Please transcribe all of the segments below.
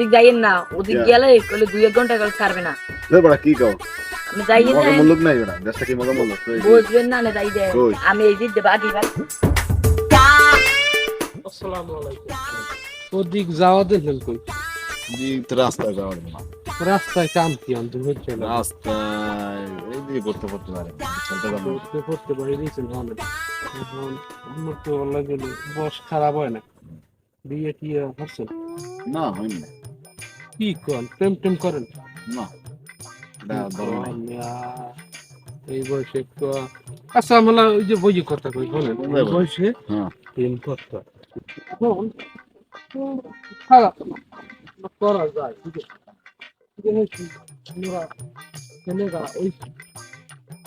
ওদিক যাইয়েন না ওদিক গেলে কইলে দুই এক ঘণ্টা করে ছাড়বে না। বড়া কি কও? আমি যাইয়ে মগা মুলুক নাই দেশটা কি মগা মুলুক এই বুঝবেন না না যাই দে। আমি এই দিক বাকি ভাই আসসালামু আলাইকুম। ওদিক যাওয়া দেখলেন কই। জি রাস্তায় যাওয়ার না রাস্তায় কাম কি আনতে হচ্ছে না। রাস্তায় এই দিকে পড়তে পড়তে পারে চলতে পারে পড়তে পড়তে বাইরে দিয়েছেন আমার তো লাগে বয়স খারাপ হয় না। বিয়ে কি হচ্ছে না। হয়নি না। কি করেন প্রেম টেম করেন? না এই বয়সে একটু আচ্ছা আমরা ওই যে বই কথা কই বই? বয়সে হ্যাঁ। প্রেম করতে হয়। করা যায় ঠিক আছে? আমরা ছেলেরা ওই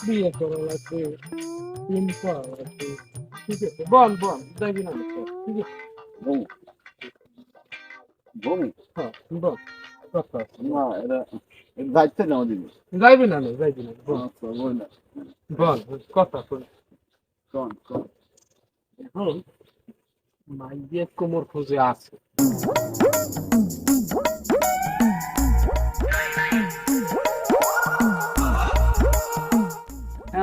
বিয়ে করা লাগবে প্রেম করা লাগবে ঠিক আছে? বল বল যাবি না ঠিক আছে? বমি। বমি? হ্যাঁ বল। কথা আছে। না এটা যাচ্ছে না ওদিকে যাইবি না না যাইবি না বল বল বল কথা কই কোন কোন এখন মাইয়ের কোমর খোঁজে আছে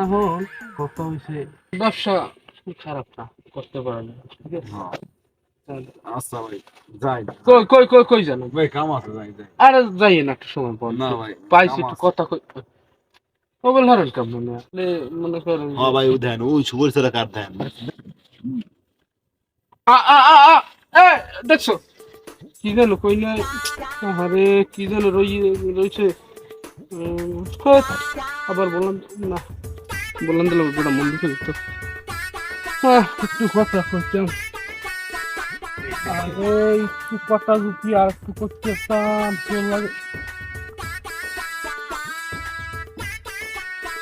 এখন কত হয়েছে ব্যবসা খারাপ না করতে পারে না ঠিক আছে আচ্ছা ভাই যাই। কই কই কই কই জানো? ভাই কাম আছে যাই যাই। আরে যাই না একটু সময় না ভাই পাইছি একটু কথা কই। মোবাইল হারান কাম মনে আসলে মনে করেন হ্যাঁ ভাই ও ওই সুবর সেরা কাট দেন? আ আ আ আ এ দেখছ? কি জানো কই না আরে কি জানো রই রইছে। আবার বললাম না বললাম দিলাম বেটা মন দুঃখে দিত। হ্যাঁ একটু কথা করতাম একটু কথা যদি আর একটু করতেতাম ভালো লাগে?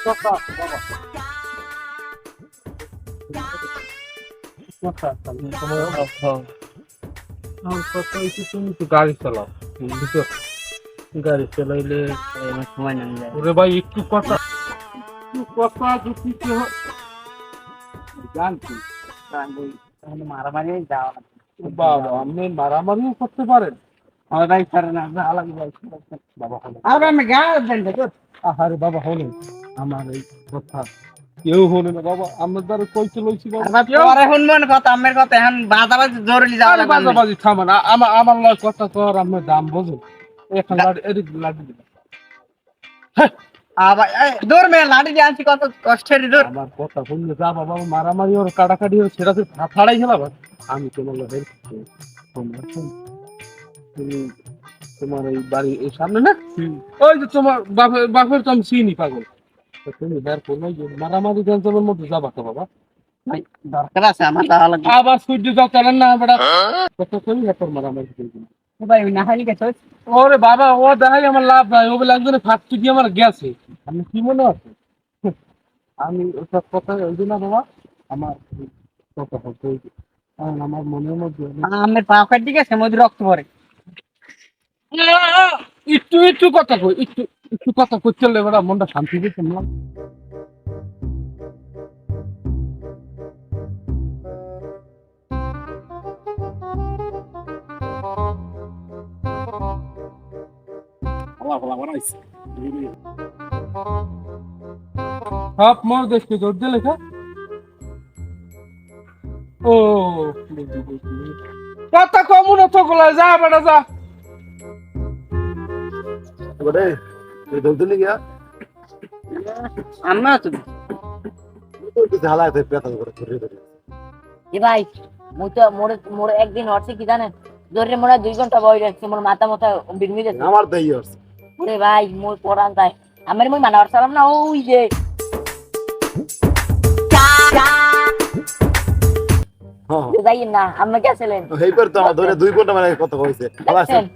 কথা বাবা কথা কথা হচ্ছে তুমি তো গাড়ি চালাও বুঝছ? গাড়ি চালাইলে সময় না যায়। ওরে ভাই একটু কথা একটু কথা যদি কি হয়? জানছি। মারামারি যাওয়া না বাবা আপনি মারামারিও করতে পারেন। আমার ভাই ছাড়ে না যা ভাই বাবা হলেন আর আমি গা দেন আহারে বাবা হলেন আমার এই কথা কেউ হলো না বাবা আমার দ্বারা কইতে লইছি বাবা। পরে শুনবেন কথা আমার কথা এখন বাজাবাজি জরুরি যাওয়া লাগবে। বাজাবাজি থামা না আমার আমার লয় কথা কর দাম বোঝেন এখন লাড়ি এদিক লাড়ি দিবেন। এই, দূর মেয়ে লাঠি দিয়ে আনছি কত কষ্টের দূর। আমার কথা শুনলে যা বাবা মারামারি ওর কাটাকাটি ওর সেটা গেলাম আমি তোমার হেল্প তোমার তুমি তোমার এই বাড়ি এই সামনে না? ওই যে তোমার বাপের বাপের তো আমি চিনি পাগল। তুমি বের করো মারামারি গঞ্জামের মধ্যে যাবা তো বাবা। দরকার আছে আমার আবার সূর্য যাও চলেন না বেটা। কত করি না তোর মারামারি। ভাই না হারি গেছে ওরে বাবা ও দেখাই আমার লাভ নাই। ও বলে একজনে ফাটকি দিয়ে আমার গেছে। আমি কি মনে আছে আমি ওসব কথা ওই না বাবা আমার কথা হচ্ছে কারণ আমার মনের মধ্যে আমার পা কাট মধ্যে রক্ত পড়ে একটু একটু কথা কই একটু একটু কথা কই চললে বেটা মনটা শান্তি দিতে না। আল্লাহ বানাইছে দেখতে জোর দিয়ে লেখা ও। কথা যা বেটা যা বড়ে এই দলতে গিয়া আমরা তো তো ঝালাতে পেতা করে করে করে এ ভাই মুই তো একদিন হচ্ছে কি জানেন জোরে মোরা দুই ঘণ্টা বই রাখছে মোর মাথা মাথা বিঘমি যাচ্ছে আমার দেই হচ্ছে ওরে ভাই মোর পড়ান যায়। আমার মই মানা সালাম না ওই যে। যাই না আপনি গেছিলেন হেইবার তো আমার ধরে দুই ঘণ্টা মানে কত কইছে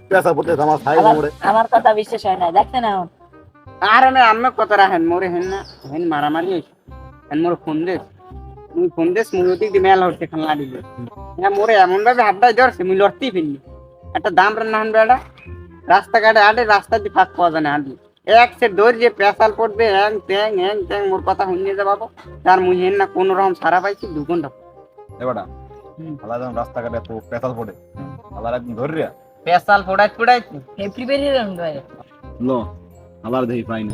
পেশা পড়তে আমার খাই আবার আমার কথা বিশ্বাস হয় না আর না আমি কত রাখেন মোরে হেন না হেন মারামারি হইছে হেন মোর ফোন মুই ফোন মুই ওদিক দিয়ে মেলা হচ্ছে খান লাড়ি হ্যাঁ মোরে এমন ভাবে হাতটাই ধরছে মুই লড়তেই একটা দাম রান না বেড়া রাস্তাঘাটে আটে রাস্তা দিয়ে ফাঁক পাওয়া যায় না আটলি এক সে দৌড় যে পেশাল পড়বে হ্যাং ট্যাং হ্যাং ট্যাং মোর কথা শুনিয়ে যা বাবু তার মুই হেন না কোনো রকম সারা পাইছি দু ঘণ্টা। এবারটা আলাদা রাস্তাঘাটে তো পেশাল পড়ে। আলাদা একদম রিয়া পেশাল পড়াই পড়াই হেপি বেরিয়ে গেলাম ভাই। ল আবার দেখি পাই না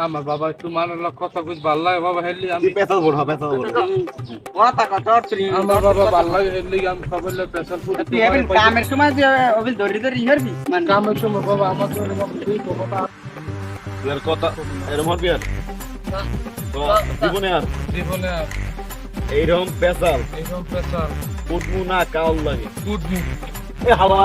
আমার বাবা একটু মানুষ কথা বুঝ ভালো লাগে বাবা হেললি আমি তুই পেঁচা পড়ো পেঁচা পড়ো কথা কত তুই আমার বাবা ভালো লাগে হেললি আমি সবাই পেশাল ফুট তুই এবার কামের সময় যে অবিল ধরি ধরি ইহরবি মানে কামের সময় বাবা আমার জন্য বাবা দুই তুই আর কথা এরম হবি আর? জীবনে আর? জীবনে আর। এইরকম পেঁচাল। এইরকম পেশাল উঠমু না কাউল লাগে। নিউজ এ হাওয়া।